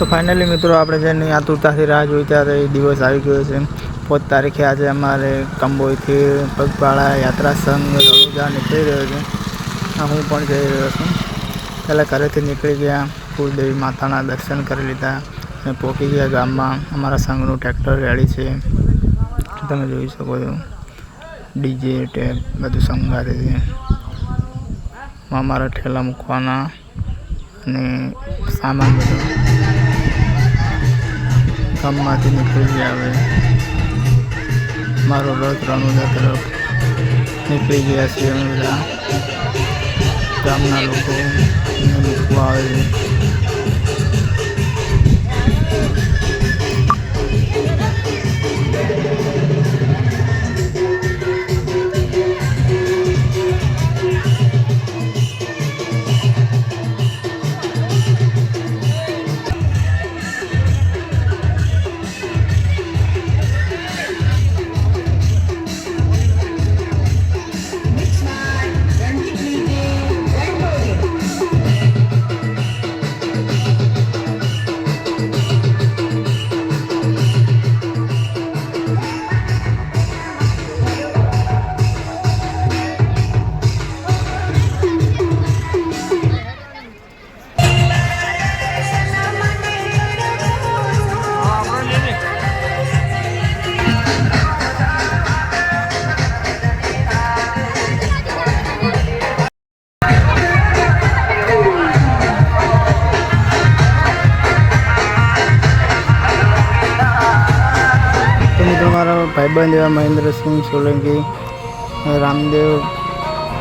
તો ફાઇનલી મિત્રો આપણે જેની આતુરતાથી રાહ જોઈ ત્યારે એ દિવસ આવી ગયો છે. પોત તારીખે આજે અમારે કંબોઈથી પગપાળા, યાત્રા સંઘ રવિજા નીકળી રહ્યો છે. હું પણ જઈ રહ્યો છું. પહેલાં ઘરેથી નીકળી ગયા, કુળદેવી માતાના દર્શન કરી લીધા અને પહોંચી ગયા ગામમાં. અમારા સંઘનું ટ્રેક્ટર રેડી છે. તમે જોઈ શકો છો. ડીજે ટેપ બધું સંઘારે છે. અમારા ઠેલા મૂકવાના અને સામાન બધો. ગામમાંથી નીકળી હવે. મારો રથ રણુદા તરફ નીકળી ગયા છીએ અમે બધા. ગામના લોકો ભાઈબંધ એવા મહેન્દ્રસિંહ સોલંકી, રામદેવ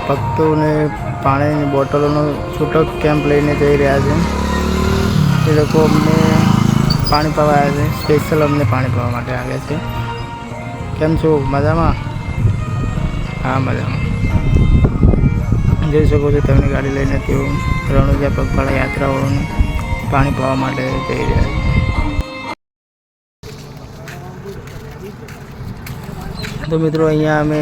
ભક્તોને પાણીની બોટલોનો છૂટક કેમ્પ લઈને જઈ રહ્યા છે. એ લોકો અમને પાણી પાવા આવ્યા છે. સ્પેશિયલ અમને પાણી પાવા માટે આવ્યા છે. કેમ છો? મજામાં? હા, મજામાં. જઈ શકો છો તેમની ગાડી લઈને તેઓ રણુજા પગપાળા યાત્રાઓને પાણી પાવા માટે જઈ રહ્યા છે. તો મિત્રો અહીંયા અમે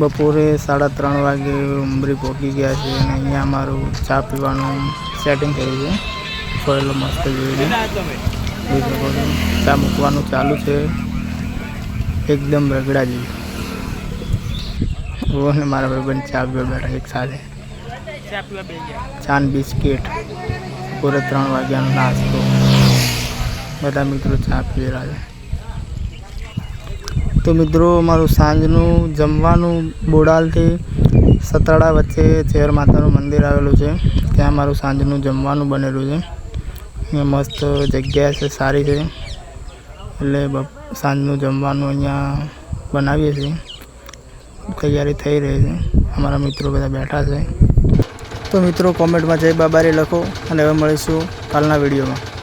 બપોરે સાડા ત્રણ વાગે ઉમરી પહોંચી ગયા છે અને અહીંયા અમારું ચા પીવાનું સેટિંગ થયું છે. ફરેલો મસ્ત જોઈ જોઈ શકો છો ચા મૂકવાનું ચાલુ છે. એકદમ રગડા જેવી. હું અને મારા ભાઈબંધ ચા પીવા બેઠા એક સાથે. ચા ને બિસ્કિટ. બપોરે ત્રણ વાગ્યાનો નાસ્તો. બધા મિત્રો ચા પી રહ્યા છે. તો મિત્રો મારું સાંજનું જમવાનું બોડાલથી સતાડા વચ્ચે ચેર માતાનું મંદિર આવેલું છે. ત્યાં મારું સાંજનું જમવાનું બનેલું છે. અહીંયા મસ્ત જગ્યા છે, સારી છે. એટલે સાંજનું જમવાનું અહીંયા બનાવીએ છીએ. તૈયારી થઈ રહી છે. અમારા મિત્રો બધા બેઠા છે. તો મિત્રો કોમેન્ટમાં જય બાબારી લખો અને હવે મળીશું કાલના વિડીયોમાં.